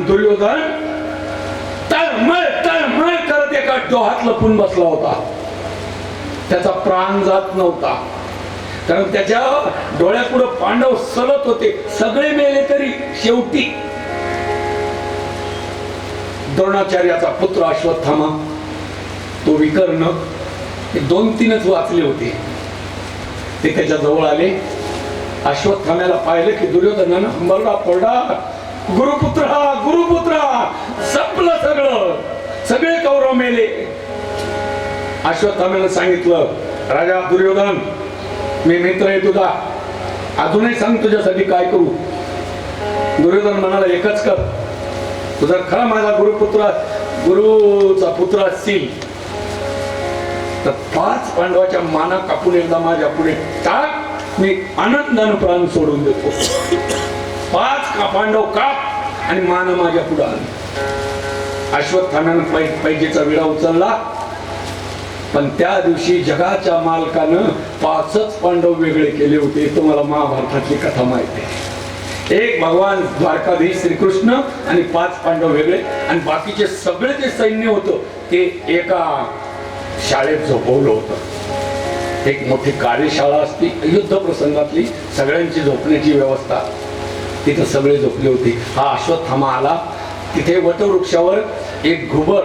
दुर्योधन तळमळ तळमळ करत एका डोहात लपून बसला होता. त्याचा प्राण जात नव्हता. कारण त्याच्या डोळ्यापुढं पांडव सलत होते. सगळे मेले तरी शेवटी. द्रोणाचार्याचा पुत्र अश्वत्थामा तो विकर्ण हे दोन तीनच वाचले होते. ते त्याच्याजवळ आले. अश्वत्थाम्याला पाहिलं की दुर्योधनानं हंबरडा फोडा गुरुपुत्र गुरुपुत्र संपलं सगळं. सगळे कौरव मेले. अश्वत्थाम्यानं सांगितलं राजा दुर्योधन मी मित्र आहे तुझा. अजूनही सांग तुझ्यासाठी काय करू. दुर्योधन म्हणाला एकच कर. तुझा खरा माझा गुरुपुत्र गुरुचा पुत्र असतील तर पाच पांडवाच्या माना कापून एकदा माझ्या पुढे टाक. मी आनंदानं प्राण सोडून देतो. पाच का पांडव काप आणि मान माझ्या पुढे आण अश्वत्थाम्यानं पै पैजेचा विडा उचलला. पण त्या दिवशी जगाच्या मालकानं पाचच पांडव वेगळे केले होते तुम्हाला महाभारतातली कथा माहिती आहे. एक भगवान द्वारकाधीश श्रीकृष्ण आणि पाच पांडव वेगळे आणि बाकीचे सगळे जे सैन्य होतं ते एका शाळेत झोपवलं होतं. एक मोठी कार्यशाळा असती युद्ध प्रसंगातली सगळ्यांची झोपण्याची व्यवस्था. तिथं सगळे झोपले होते. हा अश्वत्थामा आला. तिथे वटवृक्षावर एक घुबर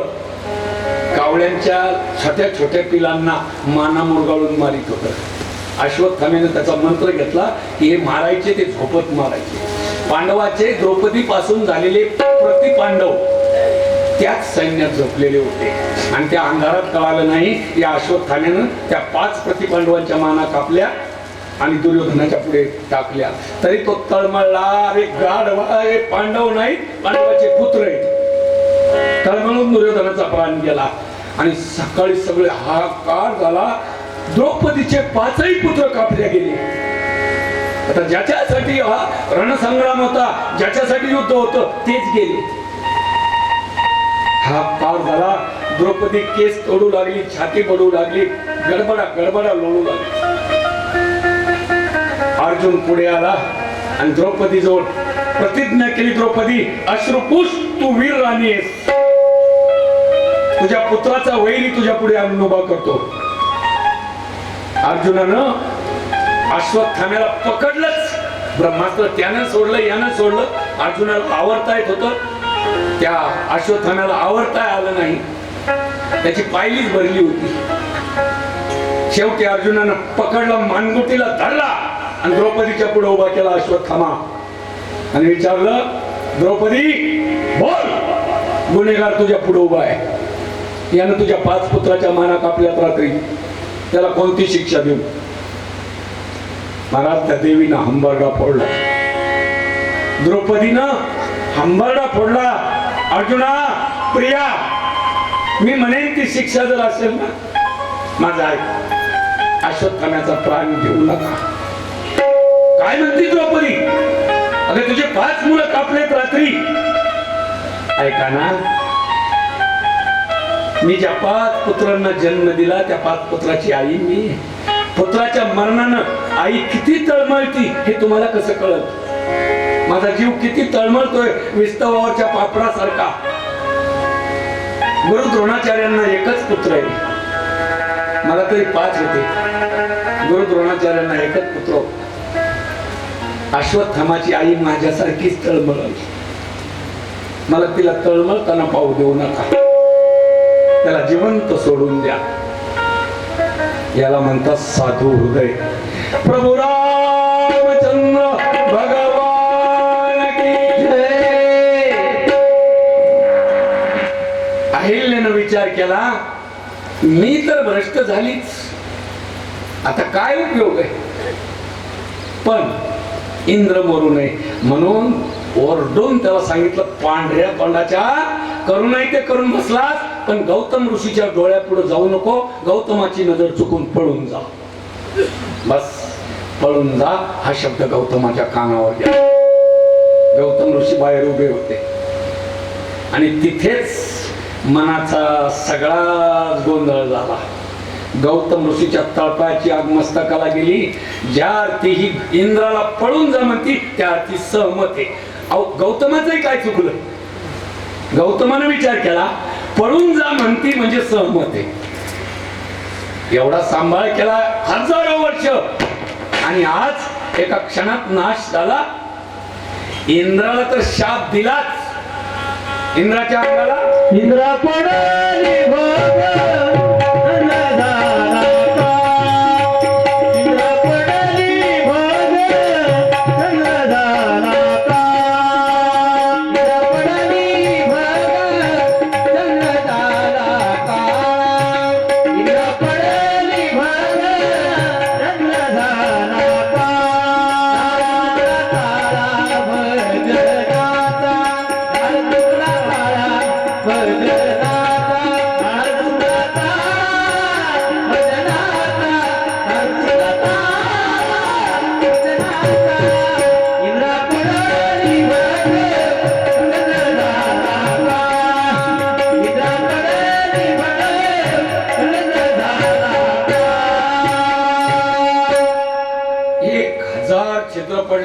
कावळ्यांच्या छोट्या छोट्या पिलांना माना मुरगाळून मारित होतं. अश्वत्थामेनं त्याचा मंत्र घेतला की हे मारायचे ते झोपत मारायचे. पांडवाचे द्रौपदी पासून झालेले प्रति पांडव त्याच सैन्यात झोपलेले होते. आणि त्या अंधारात कळालं नाही या अश्वत्थाम्यानं त्या पाच प्रतिपांडवांच्या माना कापल्या. आणि दुर्योधनाच्या पुढे टाकल्या. तरी तो तळमळला अरे गाढवा अरे पांडव नाही पांडवाचे पुत्र आहेत. तळमळून दुर्योधनाचा प्राण गेला आणि सकाळी सगळे हाकार झाला. द्रौपदीचे पाचही पुत्र कापले गेले. आता ज्याच्यासाठी हा रणसंग्राम होता ज्याच्यासाठी युद्ध होतं तेच गेले. हा पार झाला. द्रौपदी केस तोडू लागली छाती पडू लागली गडबडा गडबडा लोळू लागली. अर्जुन पुढे आला आणि द्रौपदी जवळ प्रतिज्ञा केली द्रौपदी अश्रुपुष तू वीर राणी आहेस. तुझ्या पुत्राचा वैरी तुझ्या पुढे आणून उभा करतो. अर्जुनानं अश्वत्थाम्याला पकडलंच. ब्रह्मास्त्र त्यानं सोडलं यानं सोडलं. अर्जुनाला आवडता येत होत. त्या अश्वत्थाम्याला आवडता आलं नाही. त्याची पायलीच भरली होती. शेवटी अर्जुनानं पकडला मानगुटीला धरला. आणि द्रौपदीच्या पुढे उभा केला अश्वत्थामा. आणि विचारलं द्रौपदी बोल! गुन्हेगार तुझ्या पुढे उभा आहे. यानं तुझ्या पाच पुत्राच्या माना कापल्यात रात्री. त्याला कोणती शिक्षा देऊ? महाराज त्या देवीनं हंबरडा फोडला. द्रौपदीनं हंबरडा फोडला अर्जुना प्रिया मी म्हणेन ती शिक्षा जर असेल ना माझा अश्वत्थाम्याचा प्राण घेऊ नका. काय म्हणते अपरी? अरे तुझे पाच मुलं कापलेत रात्री. ऐका ना. मी ज्या पाच पुत्रांना जन्म दिला त्या पाच पुत्राची आई मी पुत्राच्या मरणानं आई किती तळमळती हे तुम्हाला कसं कळत माझा जीव किती तळमळतोय विस्तवावरच्या पापडासारखा. गुरु द्रोणाचार्यांना एकच पुत्र आहे. मला तरी पाच होते. गुरु द्रोणाचार्यांना एकच पुत्र होता. अश्वत्थामाची आई माझ्यासारखीच तळमळ. मला तिला तळमळताना पाहू देऊ नका. त्याला जिवंत सोडून द्या. याला म्हणतात साधू हृदय. प्रभू रामचंद्र भगवान अहिल्यानं विचार केला मी तर भ्रष्ट झालीच. आता काय उपयोग आहे? पण इंद्र मरू नये. म्हणून ओरडून त्याला सांगितलं पांढऱ्या तोंडाच्या करू नाही ते करून बसलास पण गौतम ऋषीच्या डोळ्यापुढे जाऊ नको गौतमाची नजर चुकून पळून जा. बस पळून जा हा शब्द गौतमाच्या कानावर गेला. गौतम ऋषी बाहेर उभे होते. आणि तिथेच मनाचा सगळा गोंधळ झाला. गौतम ऋषीच्या तळपायाची आग मस्तकाला गेली. ज्या अर्थी ही इंद्राला पळून जा म्हणती त्या अर्थी सहमत आहे. अहो गौतमाचंही काय चुकलं? गौतमानं विचार केला पळून जा म्हणती म्हणजे सहमत आहे. एवढा सांभाळ केला हजारो वर्ष. आणि आज एका क्षणात नाश झाला. इंद्राला तर शाप दिलाच. इंद्राच्या अंगाला? इंद्रा पडली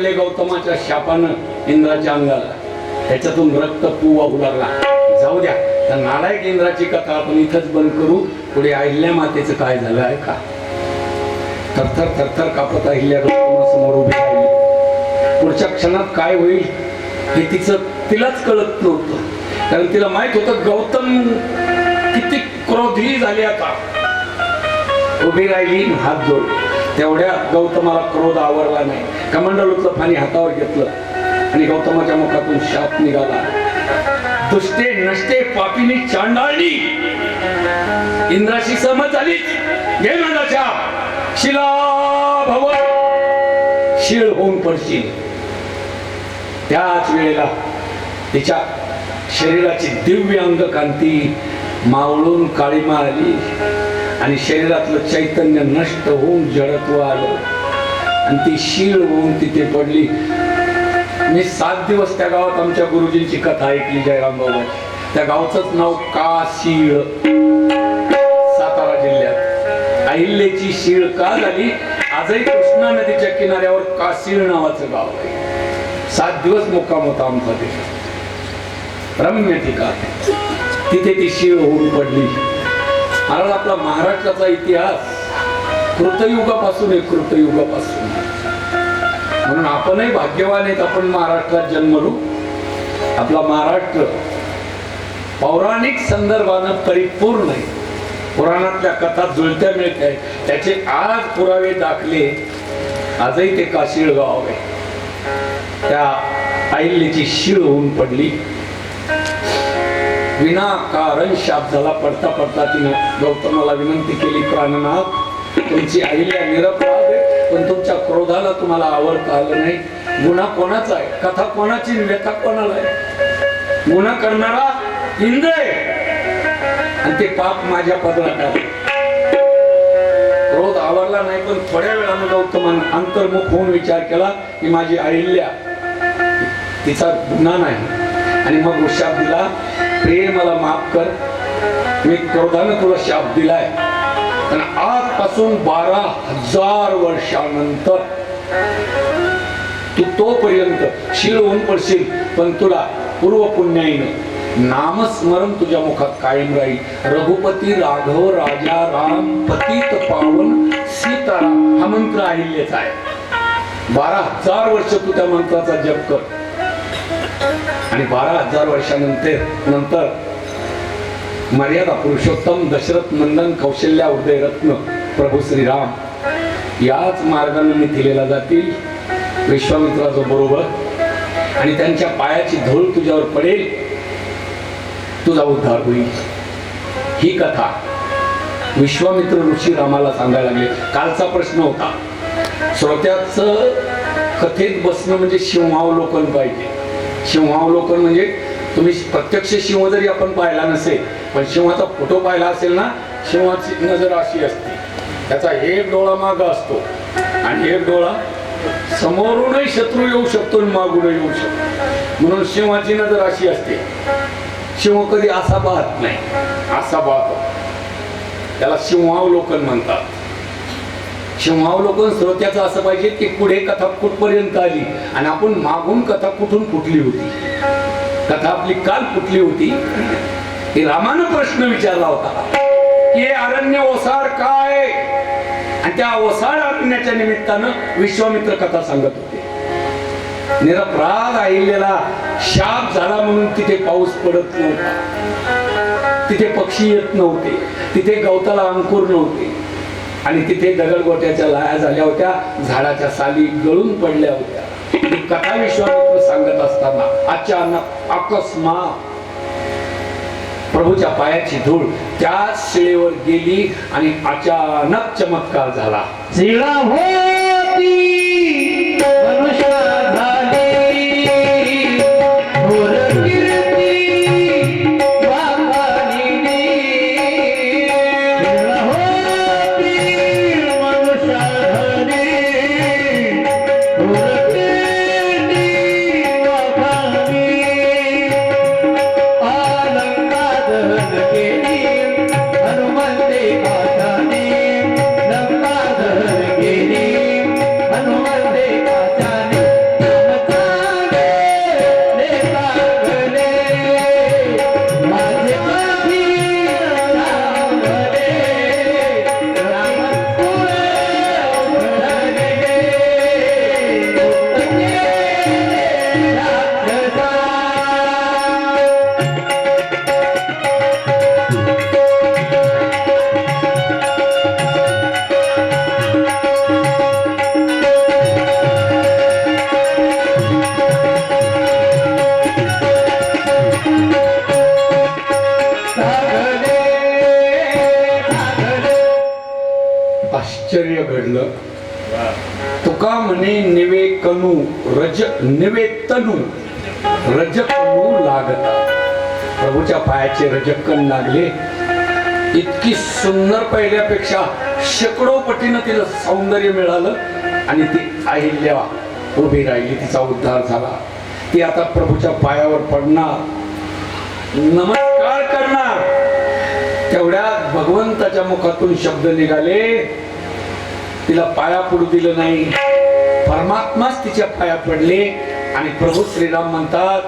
पडले गौतमाच्या शापानं इंद्राच्या अंगाला. त्याच्यातून रक्त पू वाहू लागला जाऊ द्या तर नालायक इंद्राची कथा आपण इथंच बंद करू. पुढे अहिल्या मातेचं काय झालं आहे का? थरथर थरथर कापत अहिल्या गौतमासमोर उभी राहिली. पुढच्या क्षणात काय होईल हे तिचं तिलाच कळत नव्हतं. कारण तिला माहीत होतं गौतम किती क्रोधी झाले आता. उभी राहिली हात जोडले. तेवढ्या गौतमाला क्रोध आवरला नाही. कमंडलूतलं पाणी हातावर घेतलं आणि गौतमाच्या मुखातून शाप निघाला. दुष्टे नष्टे पापीनी चांडाळली. इंद्राशी सहमत झाली. घे माझा शाप. शिला भव शिळ होऊन पडशील. त्याच वेळेला तिच्या शरीराची दिव्य अंग कांती मावळून काळीमा आली आणि शरीरातलं चैतन्य नष्ट होऊन जडत्व आलं. आणि ती शीळ होऊन तिथे पडली. मी सात दिवस त्या गावात आमच्या गुरुजींची कथा ऐकली जयराम बाबाची. त्या गावचंच नाव काशीळ सातारा जिल्ह्यात. अहिल्याची शीळ का झाली? आजही कृष्णा नदीच्या किनाऱ्यावर काशीळ नावाचं गाव आहे? सात दिवस मुक्काम होता आमचा देश रम्य ठिकाण. तिथे ती शीळ होऊन पडली. कारण आपला महाराष्ट्राचा इतिहास कृतयुगापासून आहे कृतयुगापासून. म्हणून आपणही भाग्यवान आहेत आपण महाराष्ट्रात जन्मलो. आपला महाराष्ट्र पौराणिक संदर्भानं परिपूर्ण आहे. पुराणातल्या कथा जुळत्या मिळत आहेत. त्याचे आज पुरावे दाखले. आजही ते काशीळ गाव आहे. त्या आईलीची शीळ होऊन पडली. विनाकारण शाप झाला पडता पडता तिने गौतमाला विनंती केली प्राणनाथ तुमची अहिल्या निरपराध आहे पण तुमच्या क्रोधाला तुम्हाला आवडता आलं नाही. गुन्हा कोणाचा आहे? कथा कोणाची? व्यथा कोणाला आहे? गुन्हा करणारा इंद्र आहे. आणि ते पाप माझ्या पदरात आले क्रोध आवडला नाही पण थोड्या वेळानं गौतमानं अंतर्मुख होऊन विचार केला की माझी अहिल्या तिचा गुन्हा नाही. आणि मग शाप दिला प्रे मला माफ कर. मी क्रोधानं तुला शाप दिलाय. आणि आजपासून बारा हजार वर्षानंतर तू तोपर्यंत शिळ होऊन पडशील पण तुला पूर्व पुण्याईनं नामस्मरण तुझ्या मुखात कायम राहील. रघुपती राघव राजा राम पतित पावन सीताराम हा मंत्र अहिल्याचा आहे. बारा हजार वर्ष तू त्या मंत्राचा जप कर. आणि बारा हजार वर्षानंतर नंतर मर्यादा पुरुषोत्तम दशरथ नंदन कौशल्या उदयरत्न प्रभू श्रीराम याच मार्गाने मिथिलेला जातील विश्वामित्राचं बरोबर. आणि त्यांच्या पायाची धूळ तुझ्यावर पडेल तुझा उद्धार होईल. ही कथा विश्वामित्र ऋषी रामाला सांगायला लागले. कालचा प्रश्न होता श्रोत्याचं कथेत बसणं म्हणजे शिवमावलोकन पाहिजे. सिंहावलोकन म्हणजे तुम्ही प्रत्यक्ष सिंह जरी आपण पाहिला नसेल पण सिंहाचा फोटो पाहिला असेल ना शिवाची नजर अशी असते त्याचा एक डोळा माग असतो. आणि एक डोळा समोरूनही शत्रू येऊ शकतो आणि मागूनही येऊ शकतो. म्हणून सिंहाची नजर अशी असते शिव कधी असा पाहत नाही असा पाहतो. त्याला सिंहावलोकन म्हणतात. क्षमावलोकन श्रोत्याचं असं पाहिजे की पुढे कथा कुठपर्यंत आली? आणि आपण मागून कथा कुठून फुटली होती? कथा आपली काल कुठली होती? की रामानं प्रश्न विचारला होता. की हे अरण्य ओसाड काय? आणि त्या ओसाड अरण्याच्या निमित्तानं विश्वामित्र कथा सांगत होते. निरपराध अहिल्याला शाप झाला म्हणून तिथे पाऊस पडत नव्हता. तिथे पक्षी येत नव्हते. तिथे गवताला अंकुर नव्हते. आणि तिथे दगडगोट्याच्या लाया झाल्या होत्या झाडाच्या साली गळून पडल्या होत्या. कथा विश्वामित्र सांगत असताना अचानक अकस्मात प्रभूच्या पायाची धूळ त्याच शिळेवर गेली आणि अचानक चमत्कार झाला. शिळा होती रजकू लागता. प्रभूच्या पायाचे रजकन लागले. इतकी सुंदर पहिल्यापेक्षा शेकडो पटीनं तिला सौंदर्य मिळालं आणि ती अहिल्या उभी राहिली तिचा उद्धार झाला. ती आता प्रभूच्या पायावर पडणार. नमस्कार करणार. तेवढ्यात भगवंताच्या मुखातून शब्द निघाले. तिला पाया पडू दिलं नाही. परमात्माच तिच्या पाया पडले आणि प्रभू श्रीराम म्हणतात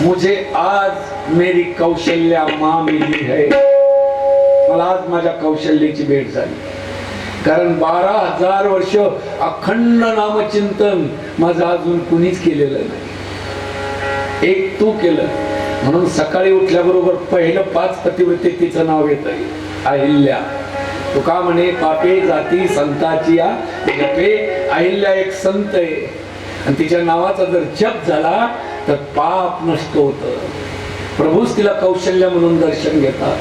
मुझे आज मेरी कौशल्या माँ मिली है। मला आज माझ्या कौशल्याची भेट झाली. कारण बारा हजार वर्ष अखंड नामचिंतन माझं अजून कुणीच केलेलं नाही. एक तू केलं. म्हणून सकाळी उठल्याबरोबर पहिलं पाच पतिव्रते तिचं नाव येत. अहिल्या. तुका म्हणे पापे जाती संताची या जपे अहिल्या एक संत आहे. आणि तिच्या नावाचा जर जप झाला तर पाप नष्ट होत. प्रभूच तिला कौशल्य म्हणून दर्शन घेतात.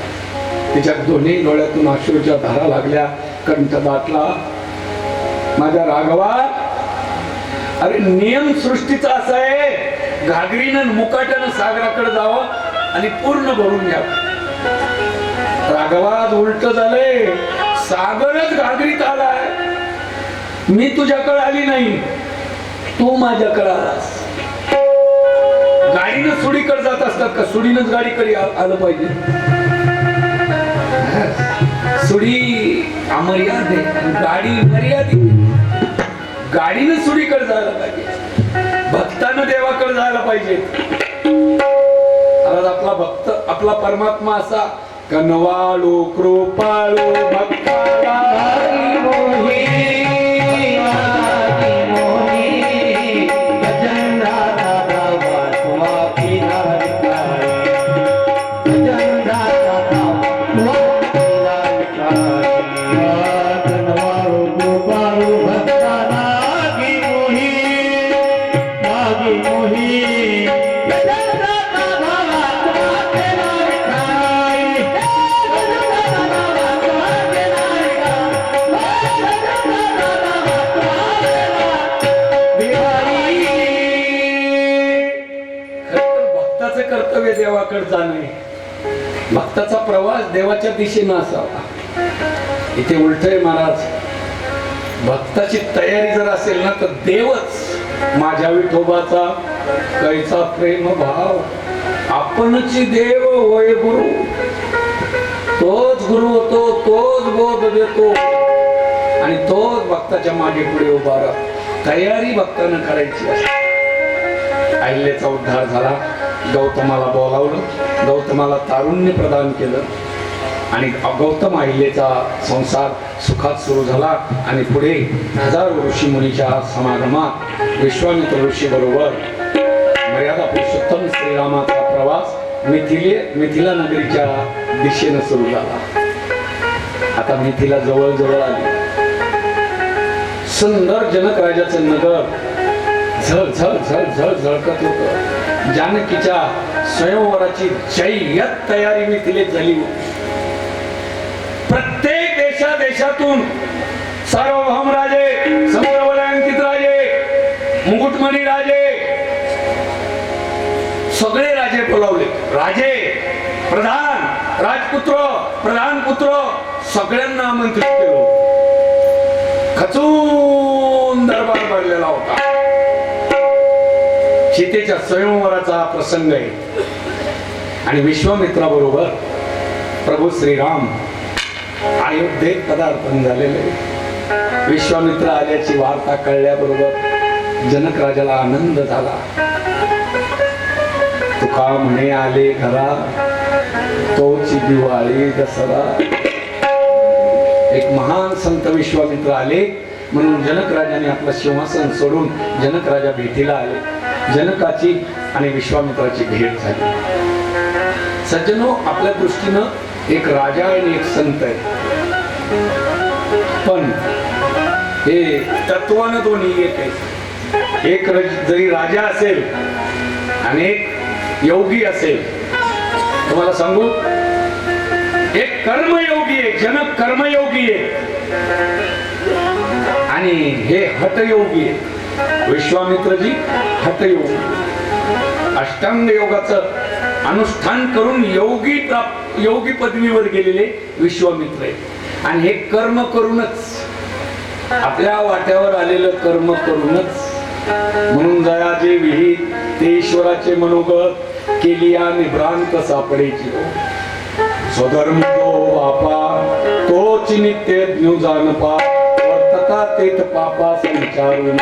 तिच्या दोन्ही डोळ्यातून अश्रूच्या धारा लागल्या कंठ दाटला. माझ्या राघवा अरे नियम सृष्टीचा असा आहे. घागरीनं मुकाट्यानं सागराकडे जावं आणि पूर्ण भरून घ्यावं. राघवात उलट झालंय. सागरच घागरीत आलाय. मी तुझ्याकडे आली नाही. तू माझ्याकडे आलास. गाडीनं सुडीकडे जात असतात का? सुडीनच गाडीकडे आलं पाहिजे. सुडी अमर्याद आहे गाडी मर्यादित गाडीनं सुडीकडे जायला पाहिजे. भक्तानं देवाकडे जायला पाहिजे. आज आपला भक्त आपला परमात्मा असा कनवाळू कृपाळू भक्ताला देवाच्या दिशेनं असावा. इथे उलट आहे महाराज भक्ताची तयारी जर असेल ना तर देवच माझ्या विठोबाचा कैसा प्रेम भाव. आपणची देव होय गुरु. तोच गुरु होतो तोच बोध देतो. आणि तोच भक्ताच्या मागे पुढे उभा तयारी भक्तानं करायची असते अहिल्याचा उद्धार झाला. गौतमाला बोलावलं. गौतमाला तारुण्य प्रदान केलं. आणि गौतम अहिलेचा संसार सुखात सुरू झाला आणि पुढे हजारो ऋषी मुनीच्या समागमात विश्वामित्र ऋषी बरोबर मर्यादा पुरुषोत्तम श्रीरामाचा प्रवास मिथिले मिथिला नगरीच्या दिशेनं सुरू झाला. आता मिथिला जवळ जवळ आली. सुंदर जनक राजाचं नगर झळ झळ झळ झळ झळकत होत. जानकीच्या स्वयंवराची जय्यत तयारी मिथिलेत झाली होती. राज्यातून सार्वभौम राजे समुद्रवलयांकित राजे मुकुटमणी राजे सगळे राजे बोलावले. राजे प्रधान राजपुत्र प्रधान पुत्र सगळ्यांना आमंत्रित केलं. खचून दरबार भरलेला होता. सीतेच्या स्वयंवराचा प्रसंग आहे. आणि विश्वामित्राबरोबर प्रभू श्रीराम अयोध्येत पदार्पण झालेले विश्वामित्र आल्याची वार्ता कळल्याबरोबर जनक राजाला आनंद झाला. तुका म्हणे आले घरा तोची दिवाळी दसरा. एक महान संत विश्वामित्र आले म्हणून जनक राजाने आपलं सिंहासन सोडून जनक राजा भेटीला आले. जनकाची आणि विश्वामित्राची भेट झाली. सज्जनो आपल्या दृष्टीनं एक राजा आणि एक संत आहे पण हे तत्वानं दोन्ही एक आहे एक र- जरी राजा असेल आणि एक योगी असेल तुम्हाला सांगू? एक कर्मयोगी आहे जनक कर्मयोगी आहे. आणि हे हटयोगी आहे. विश्वामित्रजी हटयोगी अष्टांग योगाचं अनुष्ठान करून योगी प्राप्त योगी पदवीवर गेलेले विश्वामित्र आहे आणि हे कर्म करूनच आपल्या वाट्यावर आलेलं कर्म करूनच म्हणून जया जे विहित ते ईश्वराचे मनोगत केली आणि भ्रांत सापडेची. स्वधर्म तो बापा तोच नित्य ज्ञू जाण वर्तता तेथ पापा संचारून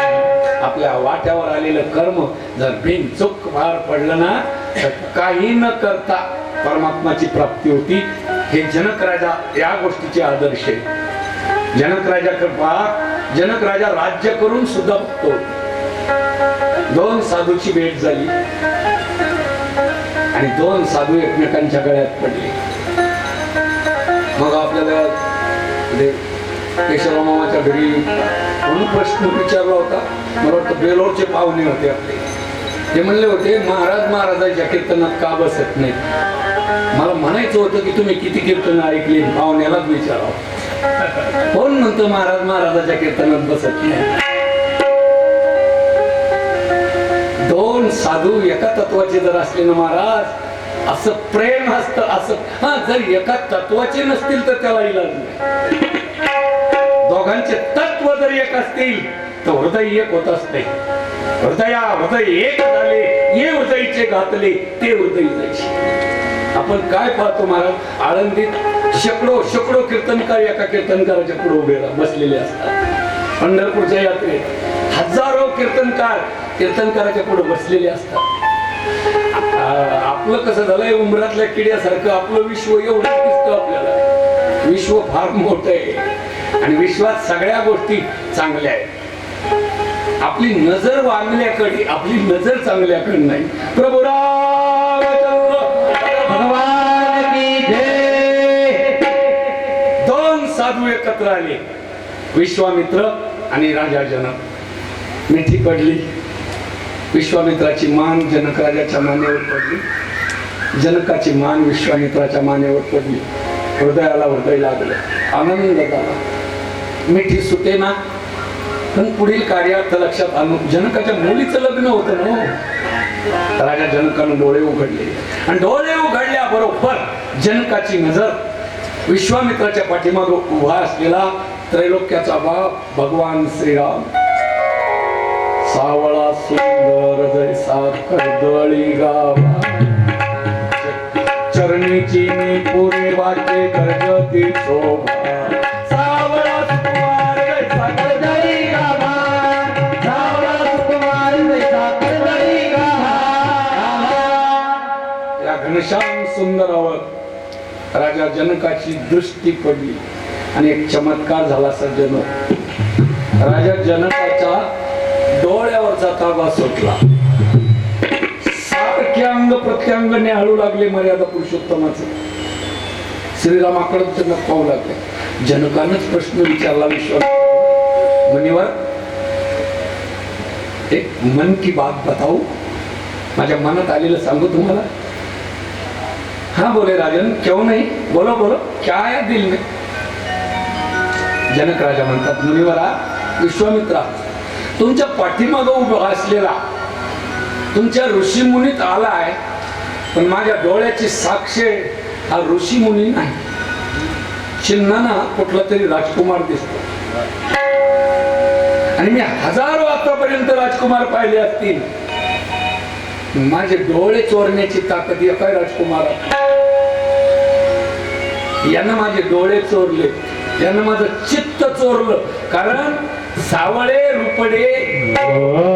आपल्या वाट्यावर आलेलं कर्म जर बिनचूक पार पडलं ना काही न करता परमात्माची प्राप्ती होती. हे जनक राजा या गोष्टीचे आदर्श आहे. जनक राजा कृपा जनक राजा राज्य करून सुद्धा बघतो. दोन साधूची भेट झाली. आणि दोन साधू एकमेकांच्या गळ्यात पडले. मग आपल्याला म्हणजे ते घरी म्हणून प्रश्न विचारला होता? मला वाटतं बेलोरचे पाहुणे होते आपले. ते म्हणले होते महाराज महाराजाच्या कीर्तनात का बसत नाही? मला म्हणायचं होतं की तुम्ही किती कीर्तन ऐकली? भावनेलाच विचारावं. कोण म्हणतो महाराज महाराजाच्या कीर्तनात बसत नाही? दोन साधू एका तत्वाचे जर असले ना महाराज असं प्रेम असत असं हा जर एका तत्वाचे नसतील तर त्याला इलाज नाही. दोघांचे तत्व जर एक असतील तर हृदय एक होत असते. हृदया हृदय एक झाले ये हृदयचे घातले ते हृदय जायचे. आपण काय पाहतो महाराज? आळंदीत शेकडो शेकडो कीर्तनकार एका कीर्तनकाराच्या पुढे उभे बसलेले असतात. पंढरपूरच्या यात्रेत हजारो कीर्तनकार कीर्तनकाराच्या पुढे बसलेले असतात. आपलं कसं झालंय? उमरातल्या किड्यासारखं आपलं विश्व एवढं दिसतं आपल्याला. विश्व फार मोठं आहे. आणि विश्वात सगळ्या गोष्टी चांगल्या आहेत. आपली नजर वागल्याकडे आपली नजर चांगल्याकडे नाही. प्रभू भगवान की दोन साधू एकत्र आले. विश्वामित्र आणि राजा जनक मिठी पडली. विश्वामित्राची मान जनक राजाच्या मानेवर पडली. जनकाची मान विश्वामित्राच्या मानेवर पडली. हृदयाला हृदय लागलं. आनंद झाला. मिठी सुटे ना पण पुढील कार्यार्थ लक्षात आणून जनकाच्या मुलीचं लग्न होतं ना हो. राजा जनकानं डोळे उघडले. आणि डोळे उघडल्या बरोबर जनकाची नजर विश्वामित्राच्या पाठीमाग उभा असलेला त्रैलोक्याचा बाप भगवान श्रीराम. सावळा सुंदर जैसा कर्दळी गावा चरणीची मी पुरे वाटे गर्जती शोभा. घनश्याम सुंदरावर राजा जनकाची दृष्टी पडली आणि एक चमत्कार झाला असा जनक. राजा जनकाच्या डोळ्यावरचा ताबा सुटला. सारखे अंग प्रत्यंग न्याहाळू लागले मर्यादा पुरुषोत्तमाच. श्रीरामाकडे जनक पाहू लागले. जनकानच प्रश्न विचारला विश्वास. मुनिवर एक मन की बात बताऊ. माझ्या मनात आलेलं सांगू तुम्हाला? हाँ बोले राजन क्यों नहीं? बोलो बोलो. क्या है दिल में? जनक राजा म्हणतात मुनिवरा विश्वामित्रा तुमच्या पाठीमागं उभा असलेला तुमच्या ऋषी मुनीत आलाय पण माझ्या डोळ्याची साक्ष हा ऋषी मुनी नाही. चिन्हाना कुठला तरी राजकुमार दिसतो. आणि मी हजारो आतापर्यंत राजकुमार पाहिले असतील. माझे डोळे चोरण्याची ताकद या काय राजकुमार यानं माझे डोळे चोरले. यानं माझं चित्त चोरलं. कारण सावळे रुपडे हो.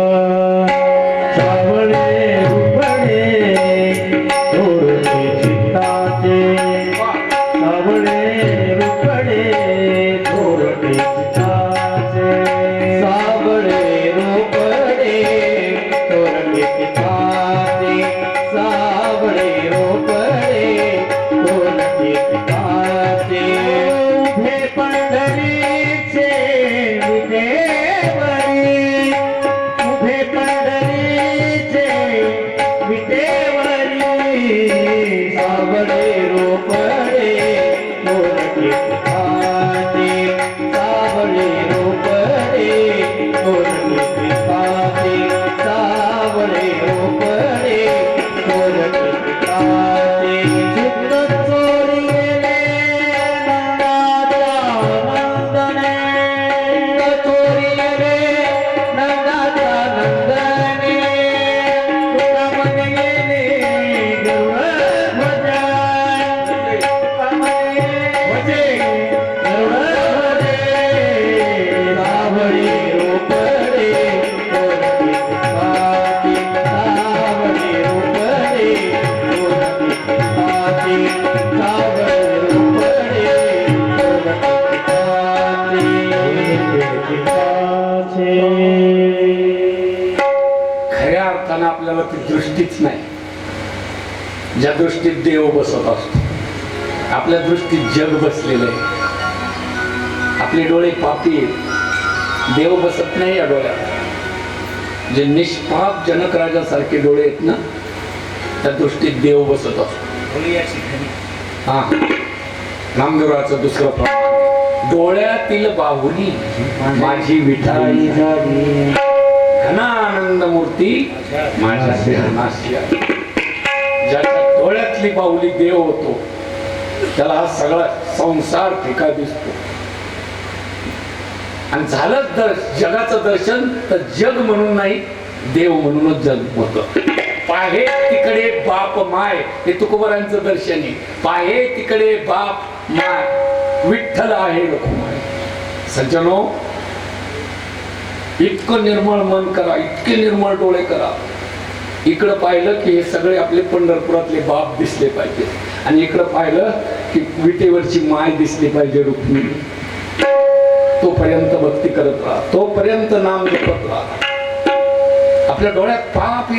ज्या दृष्टीत देव बसत असतो आपल्या दृष्टीत जग बसलेलं आहे. आपले डोळे पापी देव बसत नाही या डोळ्यात. जे निष्पाप जनक राजासारखे डोळे आहेत ना त्या दृष्टीत देव बसत असतो. हा. नामदेवराचं दुसरं प्रमाण डोळ्यातील बाहुली माझी विठाई झाली. घनानंद मूर्ती माझ्या. ज्याच्या डोळ्यातली बाहुली देव होतो. त्याला हा सगळा संसार फिका दिसतो. आणि झालं दर जगाचं दर्शन तर जग म्हणून नाही देव म्हणूनच जग होत. पाहे तिकडे बाप माय हे तुकोबरांचं दर्शन आहे. पाहे तिकडे बाप माय विठ्ठल आहे रखुमाय सज्जनो इतकं निर्मळ मन करा इतके निर्मळ डोळे करा. इकडं पाहिलं की हे सगळे आपले पंढरपुरातले बाप दिसले पाहिजे. आणि इकडं पाहिलं की विटेवरची माय दिसली पाहिजे रुक्मिणी. तोपर्यंत भक्ती करत राहा. तोपर्यंत नाम जपत राहा. आपल्या डोळ्यात पाप